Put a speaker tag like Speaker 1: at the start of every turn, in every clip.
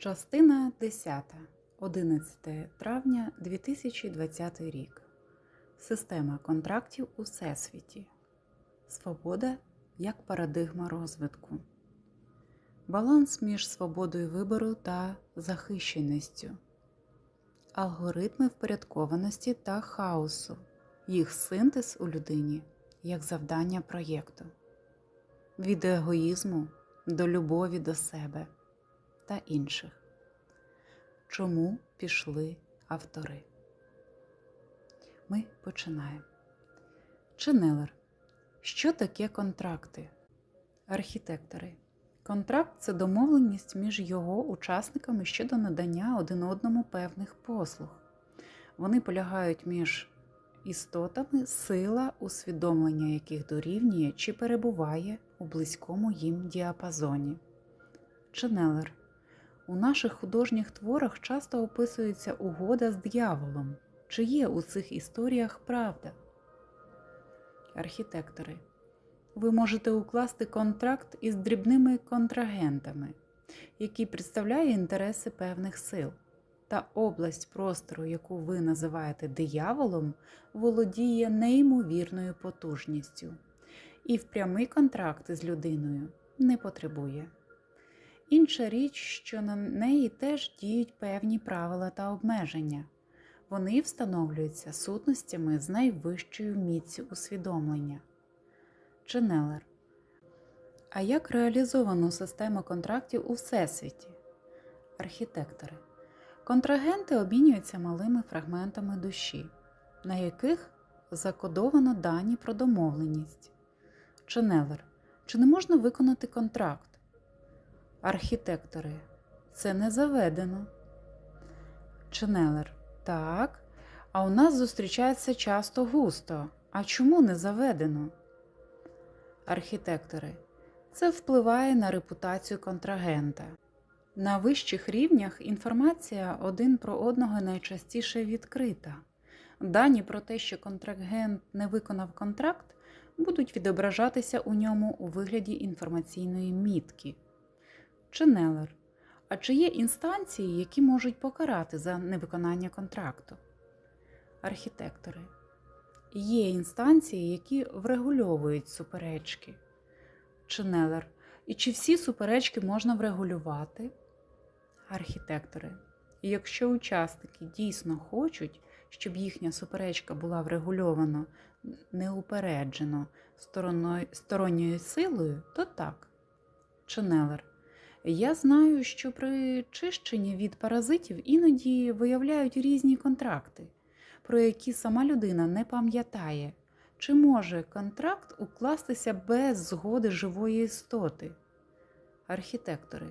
Speaker 1: Частина 10. 11 травня 2020 рік. Система контрактів у Всесвіті. Свобода як парадигма розвитку. Баланс між свободою вибору та захищеністю. Алгоритми впорядкованості та хаосу. Їх синтез у людині як завдання проєкту. Від егоїзму до любові до себе та інших. Чому пішли автори? Ми починаємо. Ченелер. Що таке контракти? Архітектори. Контракт це домовленість між його учасниками щодо надання один одному певних послуг. Вони полягають між істотами, сила, усвідомлення яких дорівнює чи перебуває у близькому їм діапазоні. Ченелер. У наших художніх творах часто описується угода з дияволом. Чи є у цих історіях правда? Архітектори. Ви можете укласти контракт із дрібними контрагентами, який представляє інтереси певних сил. Та область простору, яку ви називаєте дияволом, володіє неймовірною потужністю і в прямий контракт з людиною не потребує. Інша річ, що на неї теж діють певні правила та обмеження. Вони встановлюються сутностями з найвищою міцю усвідомлення. Ченелер. А як реалізовано систему контрактів у Всесвіті? Архітектори. Контрагенти обмінюються малими фрагментами душі, на яких закодовано дані про домовленість. Ченелер. Чи не можна виконати контракт? Архітектори. Це не заведено. Ченелер. Так. А у нас зустрічається часто густо. А чому не заведено? Архітектори. Це впливає на репутацію контрагента. На вищих рівнях інформація один про одного найчастіше відкрита. Дані про те, що контрагент не виконав контракт, будуть відображатися у ньому у вигляді інформаційної мітки. Ченелер. А чи є інстанції, які можуть покарати за невиконання контракту? Архітектори. Є інстанції, які врегульовують суперечки. Ченелер. І чи всі суперечки можна врегулювати? Архітектори. І якщо учасники дійсно хочуть, щоб їхня суперечка була врегульована неупереджено сторонньою силою, то так. Ченелер. Я знаю, що при чищенні від паразитів іноді виявляють різні контракти, про які сама людина не пам'ятає, чи може контракт укластися без згоди живої істоти. Архітектори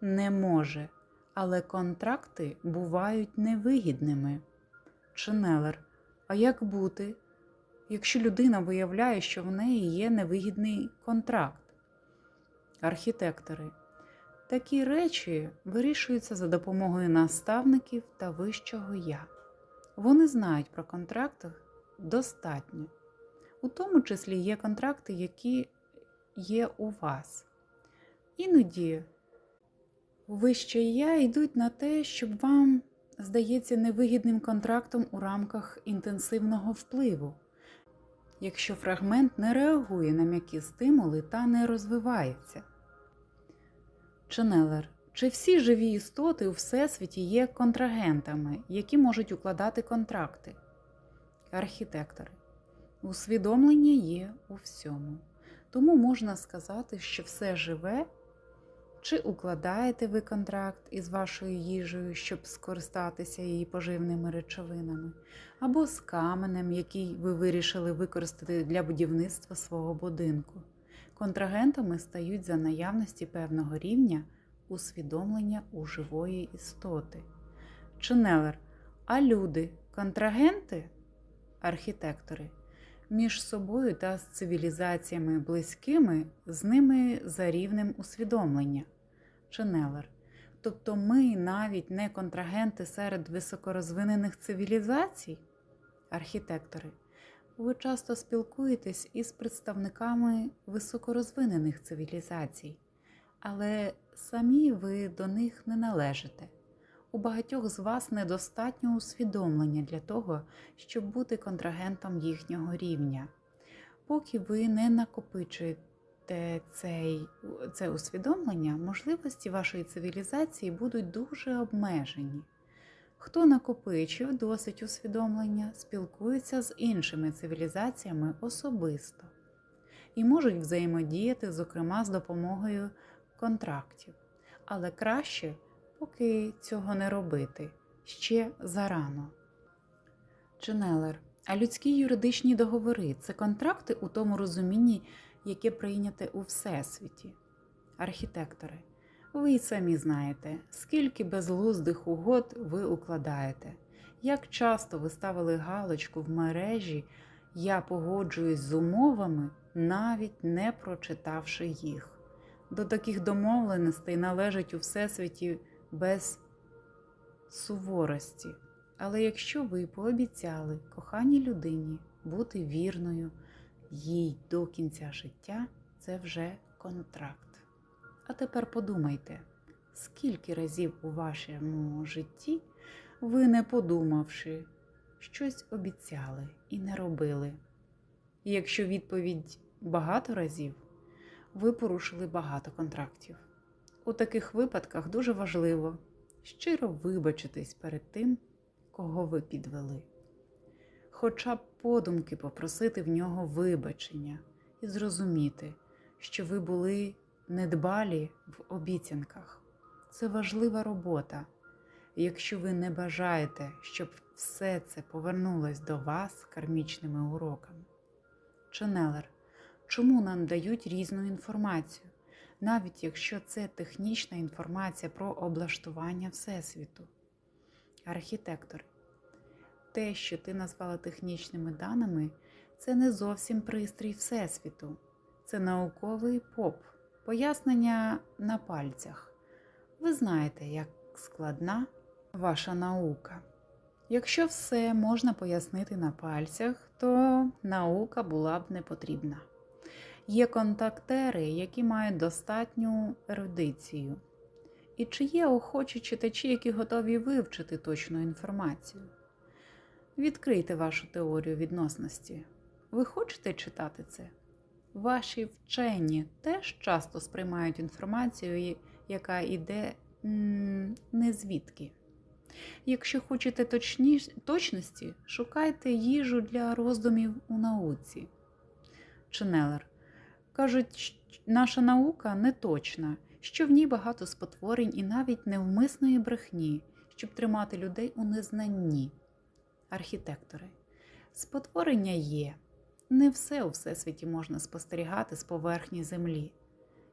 Speaker 1: не може, але контракти бувають невигідними. Ченелер. А як бути, якщо людина виявляє, що в неї є невигідний контракт? Архітектори. Такі речі вирішуються за допомогою наставників та вищого я. Вони знають про контракти достатньо. У тому числі є контракти, які є у вас. Іноді вище я йдуть на те, щоб вам здається невигідним контрактом у рамках інтенсивного впливу, якщо фрагмент не реагує на м'які стимули та не розвивається. Ченелер. Чи всі живі істоти у Всесвіті є контрагентами, які можуть укладати контракти? Архітектори. Усвідомлення є у всьому. Тому можна сказати, що все живе, чи укладаєте ви контракт із вашою їжею, щоб скористатися її поживними речовинами, або з каменем, який ви вирішили використати для будівництва свого будинку. Контрагентами стають за наявності певного рівня усвідомлення у живої істоти. Ченелер. А люди контрагенти? Архітектори. Між собою та з цивілізаціями близькими, з ними за рівнем усвідомлення. Ченелер. Тобто ми навіть не контрагенти серед високорозвинених цивілізацій? Архітектори. Ви часто спілкуєтесь із представниками високорозвинених цивілізацій, але самі ви до них не належите. У багатьох з вас недостатньо усвідомлення для того, щоб бути контрагентом їхнього рівня. Поки ви не накопичуєте цей, це усвідомлення, можливості вашої цивілізації будуть дуже обмежені. Хто накопичив досить усвідомлення, спілкується з іншими цивілізаціями особисто і можуть взаємодіяти, зокрема, з допомогою контрактів. Але краще, поки цього не робити, ще зарано. Ченелер. А людські юридичні договори це контракти у тому розумінні, яке прийняте у Всесвіті. Архітектори. Ви й самі знаєте, скільки безглуздих угод ви укладаєте, як часто ви ставили галочку в мережі, я погоджуюсь з умовами, навіть не прочитавши їх. До таких домовленостей належить у всесвіті без суворості. Але якщо ви пообіцяли коханій людині бути вірною їй до кінця життя, це вже контракт. А тепер подумайте, скільки разів у вашому житті ви, не подумавши, щось обіцяли і не робили. І якщо відповідь багато разів, ви порушили багато контрактів. У таких випадках дуже важливо щиро вибачитись перед тим, кого ви підвели. Хоча б подумки попросити в нього вибачення і зрозуміти, що ви були недбалі в обіцянках. Це важлива робота. Якщо ви не бажаєте, щоб все це повернулось до вас кармічними уроками. Ченелер, чому нам дають різну інформацію, навіть якщо це технічна інформація про облаштування Всесвіту? Архітектори. Те, що ти назвала технічними даними, це не зовсім пристрій Всесвіту, це науковий поп, пояснення на пальцях. Ви знаєте, як складна ваша наука. Якщо все можна пояснити на пальцях, то наука була б не потрібна. Є контактери, які мають достатню ерудицію. І чи є охочі читачі, які готові вивчити точну інформацію? Відкрийте вашу теорію відносності. Ви хочете читати це? Ваші вчені теж часто сприймають інформацію, яка йде не звідки. Якщо хочете точніш... точності, шукайте їжу для роздумів у науці. Ченелер. Кажуть, наша наука не точна, що в ній багато спотворень і навіть невмисної брехні, щоб тримати людей у незнанні. Архітектори. Спотворення є. Не все у всесвіті можна спостерігати з поверхні Землі,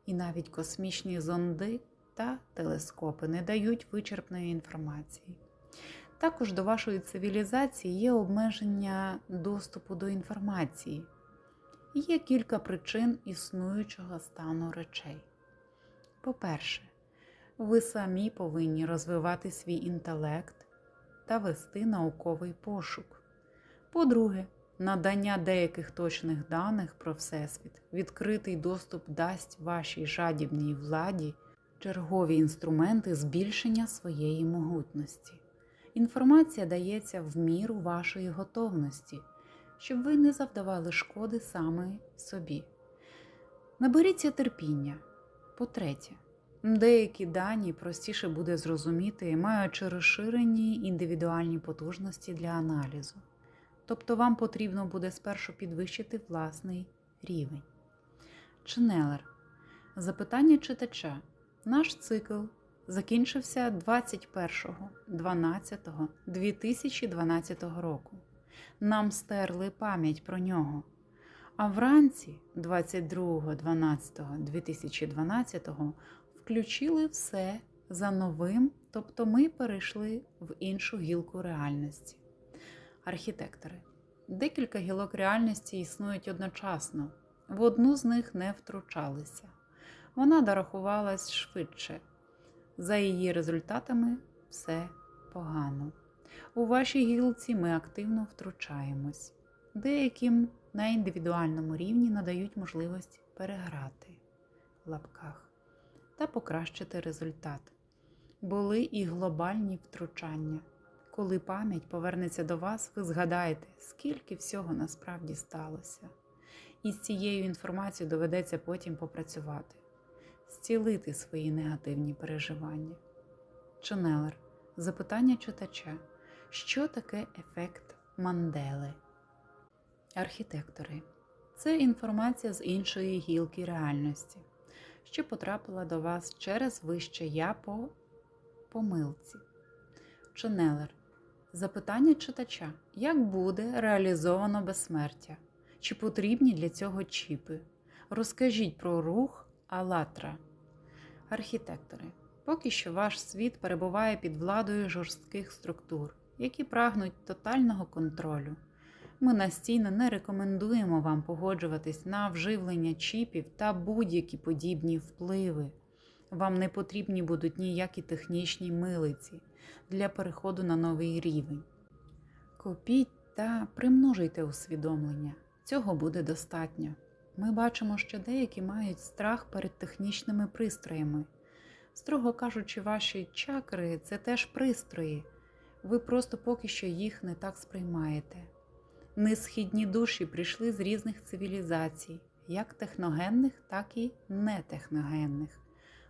Speaker 1: і навіть космічні зонди та телескопи не дають вичерпної інформації. Також до вашої цивілізації є обмеження доступу до інформації. Є кілька причин існуючого стану речей. По-перше, ви самі повинні розвивати свій інтелект та вести науковий пошук. По-друге, надання деяких точних даних про Всесвіт, відкритий доступ дасть вашій жадібній владі чергові інструменти збільшення своєї могутності. Інформація дається в міру вашої готовності, щоб ви не завдавали шкоди саме собі. Наберіться терпіння. По-третє, деякі дані простіше буде зрозуміти, маючи розширені індивідуальні потужності для аналізу. Тобто вам потрібно буде спершу підвищити власний рівень. Ченелер. Запитання читача. Наш цикл закінчився 21.12.2012 року. Нам стерли пам'ять про нього. А вранці 22.12.2012 включили все за новим, тобто ми перейшли в іншу гілку реальності. Архітектори. Декілька гілок реальності існують одночасно, в одну з них не втручалися. Вона дорахувалась швидше. За її результатами все погано. У вашій гілці ми активно втручаємось. Деяким на індивідуальному рівні надають можливість переграти в лапках. та покращити результат. Були і глобальні втручання. Коли пам'ять повернеться до вас, ви згадаєте, скільки всього насправді сталося. І з цією інформацією доведеться потім попрацювати, зцілити свої негативні переживання. Ченелер. Запитання читача. Що таке ефект Мандели? Архітектори. Це інформація з іншої гілки реальності, що потрапила до вас через вище я по помилці. Ченелер. Запитання читача: як буде реалізовано безсмертя? Чи потрібні для цього чіпи? Розкажіть про рух Алатра. Архітектори. Поки що ваш світ перебуває під владою жорстких структур, які прагнуть тотального контролю. Ми настійно не рекомендуємо вам погоджуватись на вживлення чіпів та будь-які подібні впливи. Вам не потрібні будуть ніякі технічні милиці для переходу на новий рівень. Копіть та примножуйте усвідомлення. Цього буде достатньо. Ми бачимо, що деякі мають страх перед технічними пристроями. Строго кажучи, ваші чакри це теж пристрої. Ви просто поки що їх не так сприймаєте. Несхідні душі прийшли з різних цивілізацій, як техногенних, так і нетехногенних.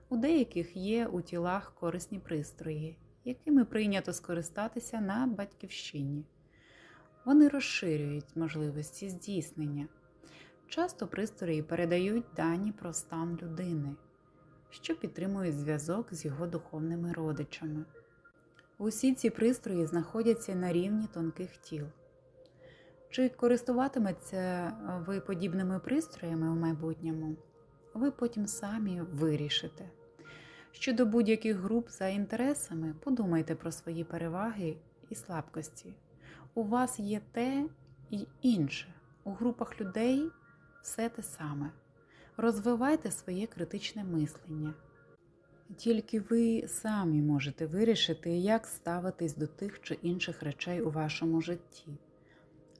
Speaker 1: У деяких є у тілах корисні пристрої, якими прийнято скористатися на батьківщині. Вони розширюють можливості здійснення. Часто пристрої передають дані про стан людини, що підтримують зв'язок з його духовними родичами. Усі ці пристрої знаходяться на рівні тонких тіл. Чи користуватиметься ви подібними пристроями в майбутньому, ви потім самі вирішите. Щодо будь-яких груп за інтересами, подумайте про свої переваги і слабкості. У вас є те і інше. У групах людей все те саме. Розвивайте своє критичне мислення. Тільки ви самі можете вирішити, як ставитись до тих чи інших речей у вашому житті.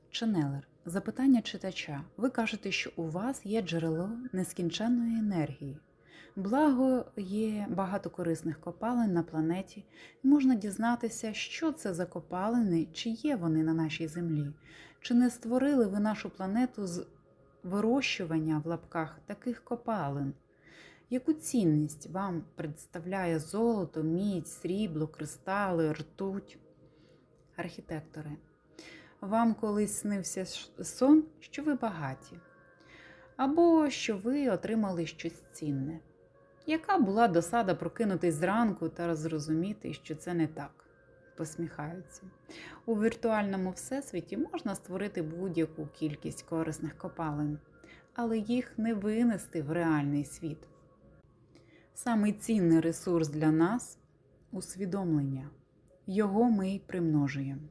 Speaker 1: Ченелер, запитання читача. Ви кажете, що у вас є джерело нескінченної енергії. Благо є багато корисних копалин на планеті, можна дізнатися, що це за копалини, чи є вони на нашій землі, чи не створили ви нашу планету з вирощування в лапках таких копалин. Яку цінність вам представляє золото, мідь, срібло, кристали, ртуть? Архітектори. Вам колись снився сон, що ви багаті, або що ви отримали щось цінне. Яка була досада прокинутись зранку та зрозуміти, що це не так? Посміхаються. У віртуальному всесвіті можна створити будь-яку кількість корисних копалин, але їх не винести в реальний світ. Самий цінний ресурс для нас усвідомлення. Його ми й примножуємо.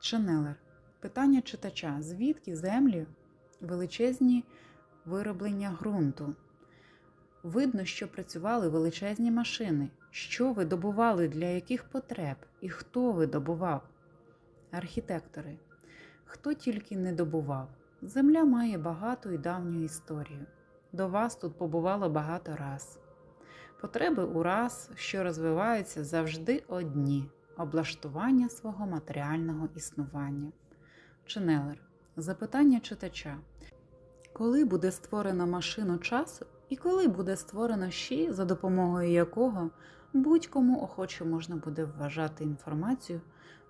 Speaker 1: Ченелер. Питання читача: звідки землі величезні вироблення ґрунту? Видно, що працювали величезні машини. Що ви добували, для яких потреб і хто ви добував? Архітектори. Хто тільки не добував. Земля має багату і давню історію. До вас тут побувало багато раз. Потреби у раз, що розвиваються завжди одні облаштування свого матеріального існування. Ченелер. Запитання читача. Коли буде створена машину часу і коли буде створено ще, за допомогою якого будь-кому охоче можна буде вважати інформацію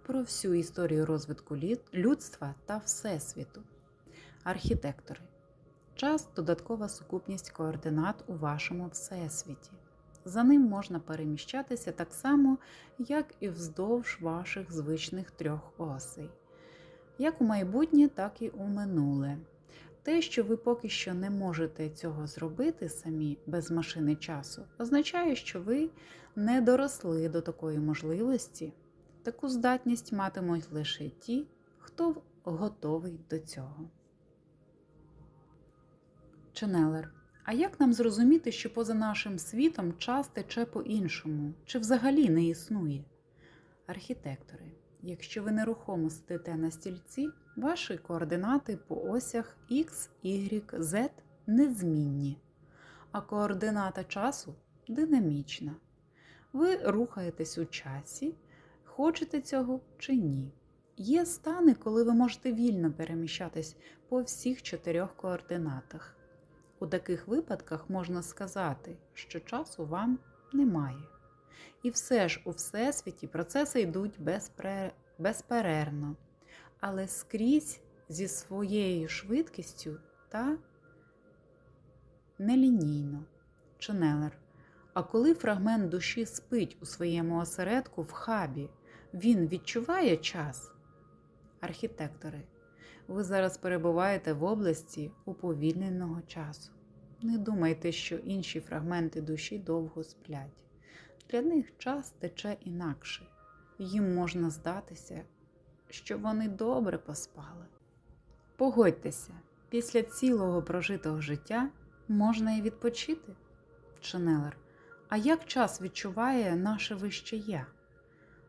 Speaker 1: про всю історію розвитку людства та Всесвіту? Архітектори. Час додаткова сукупність координат у вашому всесвіті. За ним можна переміщатися так само, як і вздовж ваших звичних трьох осей, як у майбутнє, так і у минуле. Те, що ви поки що не можете цього зробити самі без машини часу, означає, що ви не доросли до такої можливості. Таку здатність матимуть лише ті, хто готовий до цього. Ченелер. А як нам зрозуміти, що поза нашим світом час тече по-іншому, чи взагалі не існує? Архітектори. Якщо ви нерухомо сидите на стільці, ваші координати по осях X, Y, Z незмінні, а координата часу динамічна. Ви рухаєтесь у часі, хочете цього чи ні. Є стани, коли ви можете вільно переміщатись по всіх чотирьох координатах. У таких випадках можна сказати, що часу вам немає. І все ж у Всесвіті процеси йдуть безперервно, але скрізь зі своєю швидкістю та нелінійно. Ченелер. А коли фрагмент душі спить у своєму осередку в хабі, він відчуває час? Архітектори, ви зараз перебуваєте в області уповільненого часу. Не думайте, що інші фрагменти душі довго сплять. Для них час тече інакше. Їм можна здатися, що вони добре поспали. Погодьтеся, після цілого прожитого життя можна і відпочити. Ченелер. А як час відчуває наше вище я?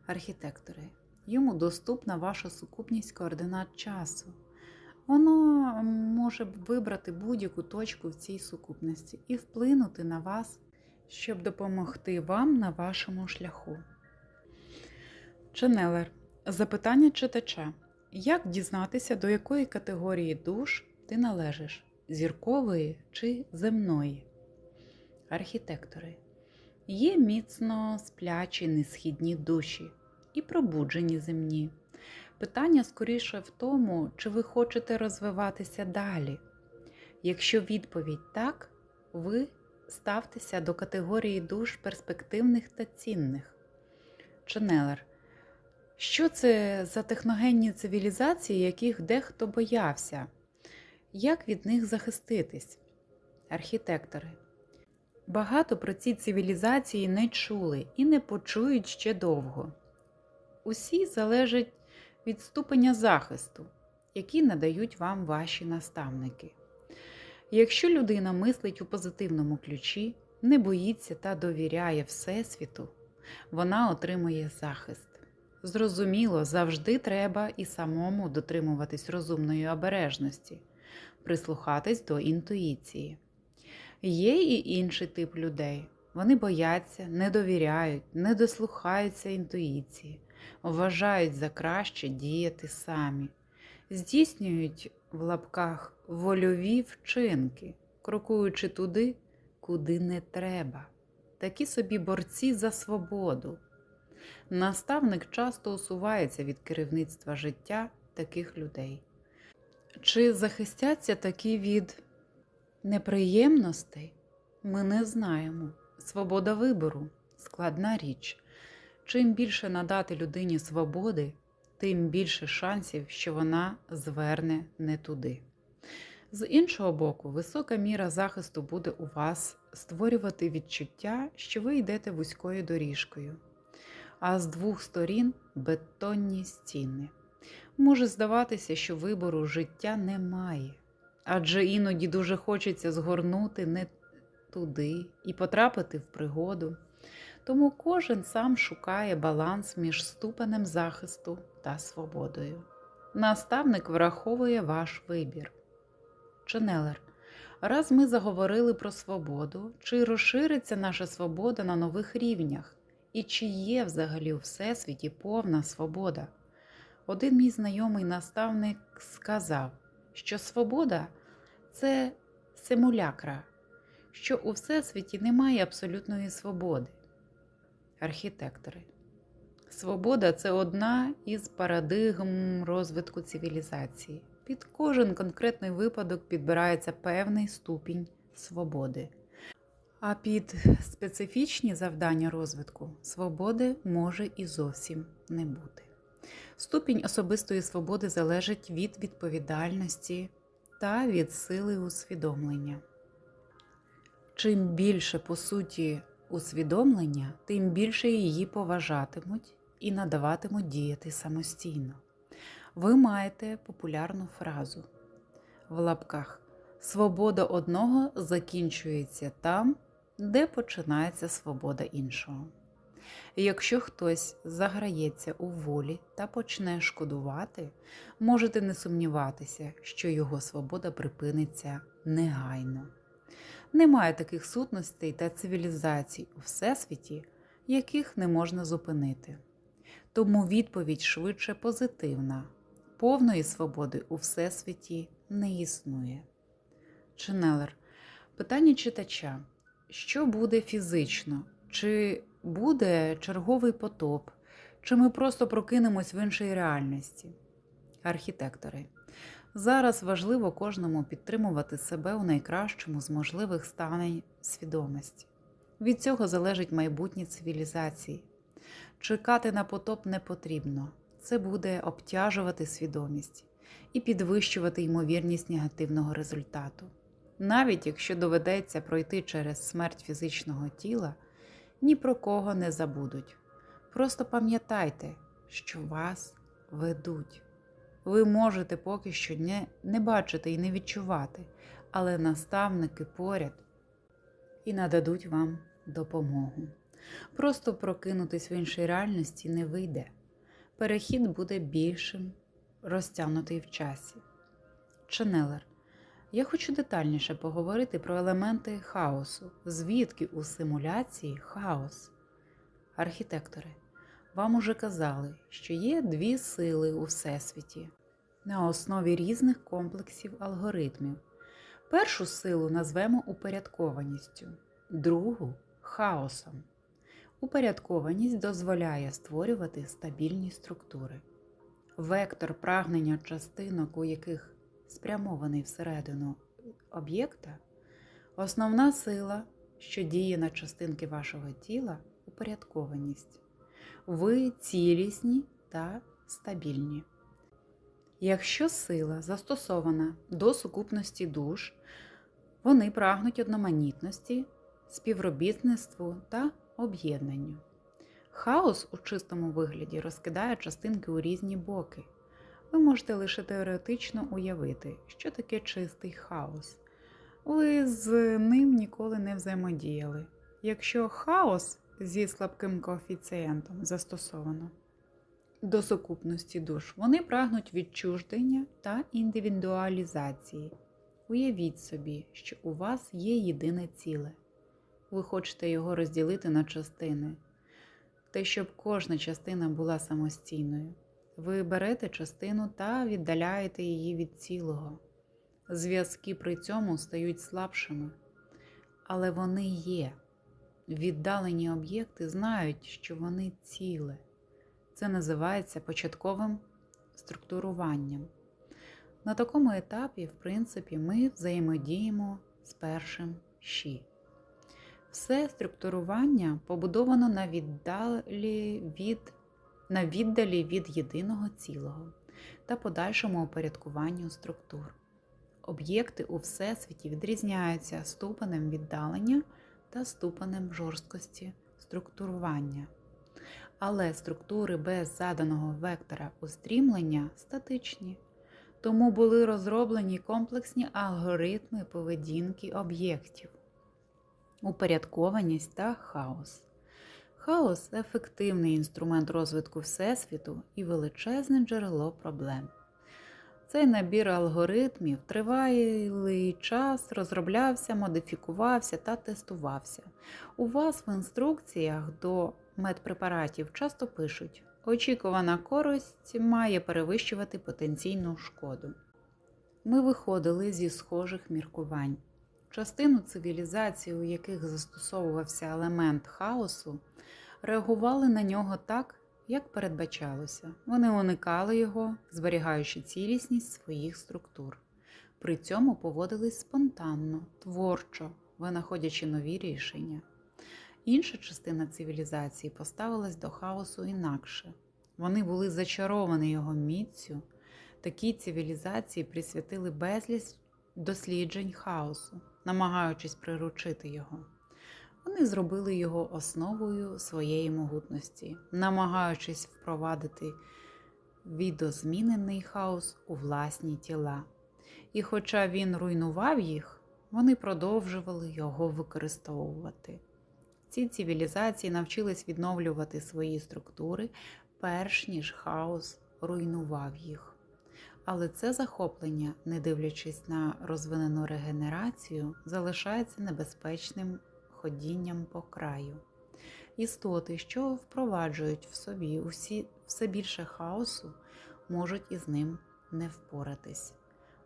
Speaker 1: Архітектори. Йому доступна ваша сукупність координат часу. Воно може вибрати будь-яку точку в цій сукупності і вплинути на вас, щоб допомогти вам на вашому шляху. Ченелер. Запитання читача. Як дізнатися, до якої категорії душ ти належиш? Зіркової чи земної? Архітектори. Є міцно сплячі несхідні душі і пробуджені земні. Питання скоріше в тому, чи ви хочете розвиватися далі. Якщо відповідь так, ви ставтеся до категорії душ перспективних та цінних. Ченелер. Що це за техногенні цивілізації, яких дехто боявся? Як від них захиститись? Архітектори. Багато про ці цивілізації не чули і не почують ще довго. Усі залежать від ступеня захисту, який надають вам ваші наставники. Якщо людина мислить у позитивному ключі, не боїться та довіряє Всесвіту, вона отримує захист. Зрозуміло, завжди треба і самому дотримуватись розумної обережності, прислухатись до інтуїції. Є і інший тип людей. Вони бояться, не довіряють, не дослухаються інтуїції, вважають за краще діяти самі, здійснюють в лапках вольові вчинки, крокуючи туди, куди не треба. Такі собі борці за свободу. Наставник часто усувається від керівництва життя таких людей. Чи захистяться такі від неприємностей? Ми не знаємо. Свобода вибору складна річ. Чим більше надати людині свободи, тим більше шансів, що вона зверне не туди. З іншого боку, висока міра захисту буде у вас створювати відчуття, що ви йдете вузькою доріжкою, а з двох сторін бетонні стіни. Може здаватися, що вибору життя немає, адже іноді дуже хочеться згорнути не туди і потрапити в пригоду. Тому кожен сам шукає баланс між ступенем захисту та свободою. Наставник враховує ваш вибір. Ченелер. Раз ми заговорили про свободу, чи розшириться наша свобода на нових рівнях, і чи є взагалі у всесвіті повна свобода? Один мій знайомий наставник сказав, що свобода це симулякра, що у всесвіті немає абсолютної свободи. Архітектори. Свобода це одна із парадигм розвитку цивілізації. Під кожен конкретний випадок підбирається певний ступінь свободи. А під специфічні завдання розвитку свободи може і зовсім не бути. Ступінь особистої свободи залежить від відповідальності та від сили усвідомлення. Чим більше, по суті, усвідомлення, тим більше її поважатимуть і надаватимуть діяти самостійно. Ви маєте популярну фразу в лапках Свобода одного закінчується там, де починається свобода іншого. Якщо хтось заграється у волі та почне шкодувати, можете не сумніватися, що його свобода припиниться негайно. Немає таких сутностей та цивілізацій у всесвіті, яких не можна зупинити. Тому відповідь швидше позитивна. Повної свободи у всесвіті не існує. Ченелер. Питання читача: що буде фізично? Чи буде черговий потоп? Чи ми просто прокинемось в іншій реальності? Архітектори. Зараз важливо кожному підтримувати себе у найкращому з можливих станень свідомості. Від цього залежить майбутнє цивілізації. Чекати на потоп не потрібно, це буде обтяжувати свідомість і підвищувати ймовірність негативного результату. Навіть якщо доведеться пройти через смерть фізичного тіла, ні про кого не забудуть. Просто пам'ятайте, що вас ведуть. Ви можете поки що не, не бачити і не відчувати, але наставники поряд і нададуть вам допомогу. Просто прокинутись в іншій реальності не вийде. Перехід буде більшим, розтягнутий в часі. Ченелер. Я хочу детальніше поговорити про елементи хаосу, звідки у симуляції хаос. Архітектори, вам уже казали, що є дві сили у всесвіті на основі різних комплексів алгоритмів. Першу силу назвемо упорядкованістю, другу хаосом. Упорядкованість дозволяє створювати стабільні структури. Вектор прагнення частинок, у яких спрямований всередину об'єкта, основна сила, що діє на частинки вашого тіла упорядкованість. Ви цілісні та стабільні. Якщо сила застосована до сукупності душ, вони прагнуть одноманітності, співробітництву та об'єднанню. Хаос у чистому вигляді розкидає частинки у різні боки. Ви можете лише теоретично уявити, що таке чистий хаос. Ви з ним ніколи не взаємодіяли. Якщо хаос зі слабким коефіцієнтом застосовано до сукупності душ, вони прагнуть відчуждення та індивідуалізації. Уявіть собі, що у вас є єдине ціле. Ви хочете його розділити на частини, те, щоб кожна частина була самостійною. Ви берете частину та віддаляєте її від цілого. Зв'язки при цьому стають слабшими, але вони є. Віддалені об'єкти знають, що вони ціле. Це називається початковим структуруванням. На такому етапі, в принципі, ми взаємодіємо з першим щі. Все структурування побудовано на віддалі від, на віддалі від єдиного цілого та подальшому упорядкуванню структур. Об'єкти у всесвіті відрізняються ступенем віддалення та ступенем жорсткості структурування. Але структури без заданого вектора устрімлення статичні, тому були розроблені комплексні алгоритми поведінки об'єктів, упорядкованість та хаос. Хаос ефективний інструмент розвитку Всесвіту і величезне джерело проблем. Цей набір алгоритмів тривалий час розроблявся, модифікувався та тестувався. У вас в інструкціях до медпрепаратів часто пишуть: очікувана користь має перевищувати потенційну шкоду. Ми виходили зі схожих міркувань. Частину цивілізацій, у яких застосовувався елемент хаосу, реагували на нього так, як передбачалося. Вони уникали його, зберігаючи цілісність своїх структур. При цьому поводились спонтанно, творчо, винаходячи нові рішення. Інша частина цивілізації поставилась до хаосу інакше. Вони були зачаровані його міцю. Такі цивілізації присвятили безліч досліджень хаосу, намагаючись приручити його. Вони зробили його основою своєї могутності, намагаючись впровадити відозмінений хаос у власні тіла. І хоча він руйнував їх, вони продовжували його використовувати. Ці цивілізації навчились відновлювати свої структури, перш ніж хаос руйнував їх. Але це захоплення, не дивлячись на розвинену регенерацію, залишається небезпечним ходінням по краю. Істоти, що впроваджують в собі усі, все більше хаосу, можуть із ним не впоратись.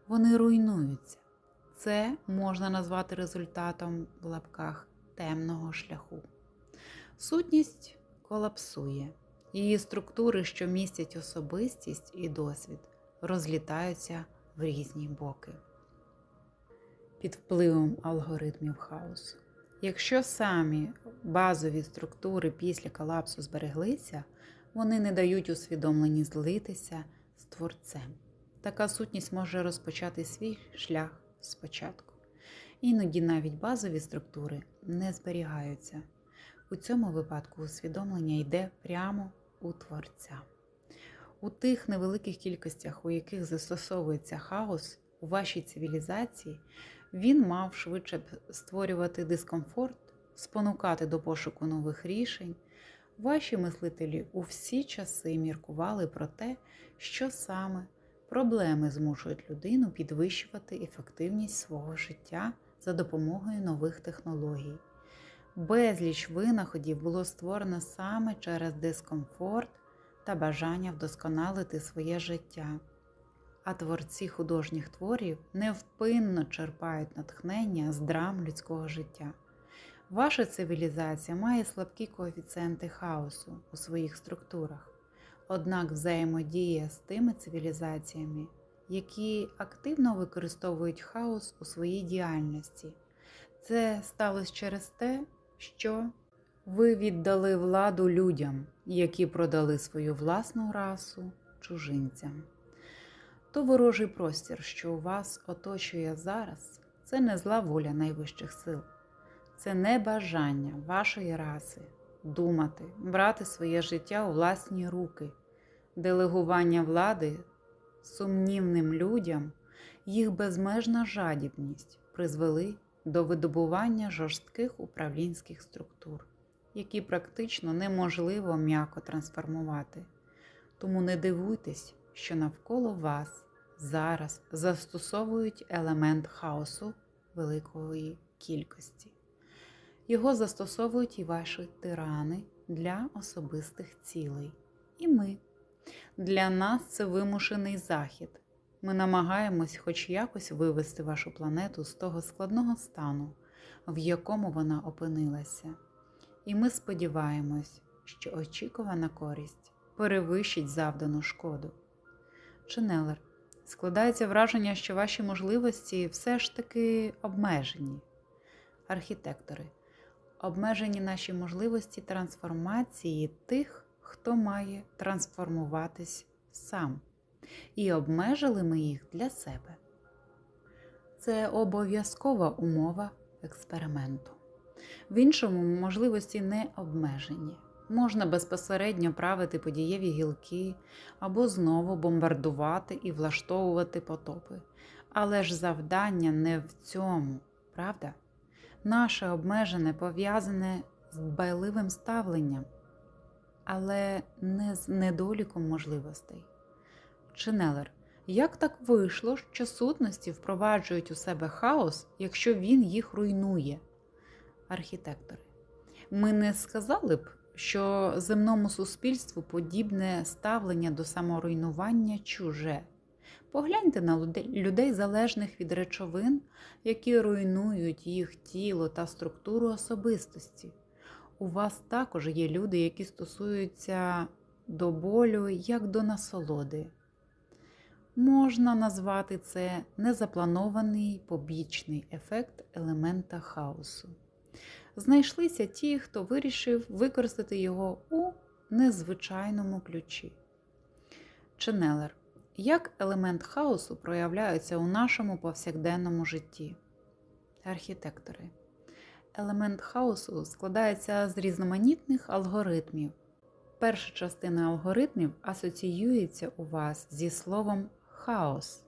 Speaker 1: Вони руйнуються. Це можна назвати результатом в лапках темного шляху. Сутність колапсує. Її структури, що містять особистість і досвід, розлітаються в різні боки. Під впливом алгоритмів хаосу. Якщо самі базові структури після колапсу збереглися, вони не дають усвідомлені злитися з творцем. Така сутність може розпочати свій шлях спочатку. Іноді навіть базові структури не зберігаються. У цьому випадку усвідомлення йде прямо у творця. У тих невеликих кількостях, у яких застосовується хаос у вашій цивілізації, він мав швидше створювати дискомфорт, спонукати до пошуку нових рішень. Ваші мислителі у всі часи міркували про те, що саме проблеми змушують людину підвищувати ефективність свого життя за допомогою нових технологій. Безліч винаходів було створено саме через дискомфорт та бажання вдосконалити своє життя. А творці художніх творів невпинно черпають натхнення з драм людського життя. Ваша цивілізація має слабкі коефіцієнти хаосу у своїх структурах, однак взаємодіє з тими цивілізаціями, які активно використовують хаос у своїй діяльності. Це сталося через те, що ви віддали владу людям, які продали свою власну расу чужинцям. То ворожий простір, що вас оточує зараз, це не зла воля найвищих сил, це не бажання вашої раси думати, брати своє життя у власні руки, делегування влади сумнівним людям, їх безмежна жадібність призвели до видобування жорстких управлінських структур, які практично неможливо м'яко трансформувати. Тому не дивуйтесь, що навколо вас зараз застосовують елемент хаосу великої кількості. Його застосовують і ваші тирани для особистих цілей. І ми. Для нас це вимушений захід. Ми намагаємось хоч якось вивести вашу планету з того складного стану, в якому вона опинилася. І ми сподіваємось, що очікувана користь перевищить завдану шкоду. Ченелер, складається враження, що ваші можливості все ж таки обмежені. Архітектори, обмежені наші можливості трансформації тих, хто має трансформуватись сам і обмежили ми їх для себе. Це обов'язкова умова експерименту. В іншому можливості не обмежені. Можна безпосередньо правити подієві гілки або знову бомбардувати і влаштовувати потопи. Але ж завдання не в цьому, правда? Наше обмежене пов'язане з дбайливим ставленням, але не з недоліком можливостей. Ченелер, як так вийшло, що сутності впроваджують у себе хаос, якщо він їх руйнує? Архітектори. Ми не сказали б, що земному суспільству подібне ставлення до саморуйнування чуже. Погляньте на людей, залежних від речовин, які руйнують їх тіло та структуру особистості. У вас також є люди, які стосуються до болю як до насолоди. Можна назвати це незапланований побічний ефект елемента хаосу. Знайшлися ті, хто вирішив використати його у незвичайному ключі. Ченелер. Як елемент хаосу проявляється у нашому повсякденному житті? Архітектори. Елемент хаосу складається з різноманітних алгоритмів. Перша частина алгоритмів асоціюється у вас зі словом хаос.